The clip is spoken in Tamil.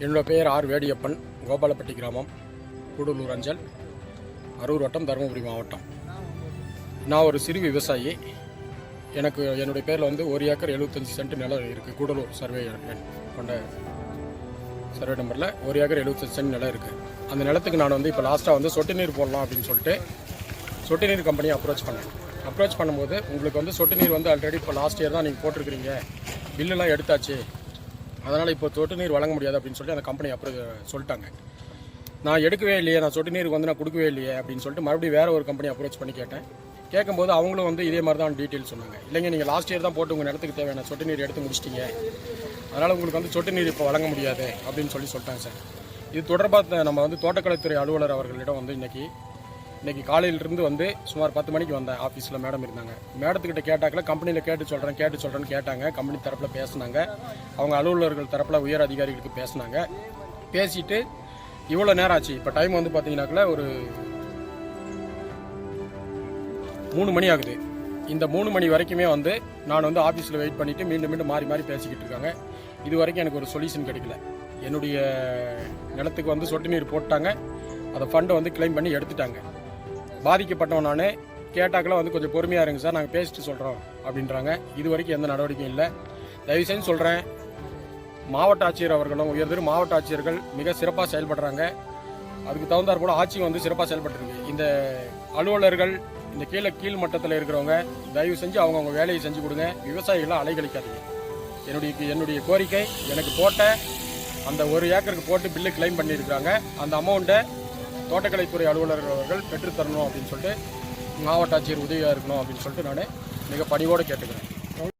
என்னோடய பெயர் ஆர் வேடியப்பன் கோபாலப்பட்டி கிராமம் கூடலூர் அஞ்சல் அரூர் வட்டம் தருமபுரி மாவட்டம். நான் ஒரு சிறு விவசாயி. எனக்கு என்னுடைய பேரில் வந்து ஒரு ஏக்கர் எழுபத்தஞ்சி சென்ட் நிலம் இருக்குது கூடலூர் சர்வே கொண்ட சர்வே நம்பரில் ஒரு ஏக்கர் எழுபத்தஞ்சு சென்ட் நிலம் இருக்குது அந்த நிலத்துக்கு நான் வந்து இப்போ லாஸ்ட்டாக வந்து சொட்டு நீர் போடலாம் அப்படின்னு சொல்லிட்டு சொட்டு நீர் கம்பெனியை அப்ரோச் பண்ணேன். அப்ரோச் பண்ணும்போது உங்களுக்கு வந்து சொட்டு நீர் வந்து ஆல்ரெடி இப்போ லாஸ்ட் இயர் தான் நீங்கள் போட்டிருக்கிறீங்க. பில்லுலாம் எடுத்தாச்சு. அதனால் இப்போ சொட்டு நீர் வழங்க முடியாது அப்படின்னு சொல்லிட்டு அந்த கம்பெனி அப்ரோ சொல்லிட்டாங்க. நான் எடுக்கவே இல்லையே நான் சொட்டு நீருக்கு வந்து நான் கொடுக்கவே இல்லையே அப்படின்னு சொல்லிட்டு மறுபடியும் வேறு ஒரு கம்பெனி அப்ரோச் பண்ணி கேட்டேன். கேட்கும்போது அவங்களும் வந்து இதே மாதிரி தான் டீட்டெயில் சொன்னாங்க. இல்லைங்க நீங்கள் லாஸ்ட் இயர் தான் போட்டு உங்கள் நிலத்துக்கு தேவையான சொட்டு நீர் எடுத்து முடிச்சிட்டீங்க. அதனால் உங்களுக்கு வந்து சொட்டு நீர் இப்போ வழங்க முடியாது அப்படின்னு சொல்லி சொல்லிட்டாங்க சார். இது தொடர்பாக நம்ம வந்து தோட்டக்கலைத்துறை அலுவலர் அவர்களிடம் வந்து இன்றைக்கி இன்னைக்கு காலையிலிருந்து வந்து சுமார் பத்து மணிக்கு வந்தேன் ஆஃபீஸில் மேடம் இருந்தாங்க. மேடத்துக்கிட்ட கேட்டாக்கல கம்பெனியில் கேட்டு சொல்கிறேன் கேட்டு சொல்கிறேன்னு கேட்டாங்க. கம்பெனி தரப்பில் பேசுனாங்க. அவங்க அலுவலர்கள் தரப்பில் உயர் அதிகாரிகளுக்கு பேசுனாங்க. பேசிட்டு இவ்வளோ நேரம் ஆச்சு. இப்போ டைம் வந்து பார்த்தீங்கன்னாக்கல ஒரு மூணு மணி ஆகுது. இந்த மூணு மணி வரைக்குமே வந்து நான் வந்து ஆஃபீஸில் வெயிட் பண்ணிவிட்டு மீண்டும் மீண்டும் மாறி மாறி பேசிக்கிட்டு இருக்காங்க. இது வரைக்கும் எனக்கு ஒரு சொல்யூஷன் கிடைக்கல. என்னுடைய நிலத்துக்கு வந்து சொட்டு நீர் போட்டாங்க. அதை ஃபண்டை வந்து கிளைம் பண்ணி எடுத்துட்டாங்க. பாதிக்கப்பட்டவன் நான் கேட்டாக்கெல்லாம் வந்து கொஞ்சம் பொறுமையாக இருங்க சார் நாங்கள் பேசிட்டு சொல்கிறோம் அப்படின்றாங்க. இது வரைக்கும் எந்த நடவடிக்கையும் இல்லை. தயவு செஞ்சு சொல்கிறேன் மாவட்ட ஆட்சியர் அவர்களும் உயர்திரு மாவட்ட ஆட்சியர்கள் மிக சிறப்பாக செயல்படுறாங்க. அதுக்கு தகுந்தாற் கூட ஆட்சியும் வந்து சிறப்பாக செயல்பட்டுருக்கு. இந்த அலுவலர்கள் இந்த கீழே கீழ் மட்டத்தில் இருக்கிறவங்க தயவு செஞ்சு அவங்கவுங்க வேலையை செஞ்சு கொடுங்க. விவசாயிகளை அலைகழிக்காதீங்க. என்னுடைய என்னுடைய கோரிக்கை எனக்கு போட்ட அந்த ஒரு ஏக்கருக்கு போட்டு பில்லு கிளைம் பண்ணியிருக்கிறாங்க. அந்த அமௌண்ட்டை தோட்டக்கலைத்துறை அலுவலர்கள் அவர்கள் பெற்றுத்தரணும் அப்படின்னு சொல்லிட்டு மாவட்ட ஆட்சியர் உதவியாக இருக்கணும் அப்படின்னு சொல்லிட்டு நான் மிக பணிவோடு கேட்டுக்கிறேன்.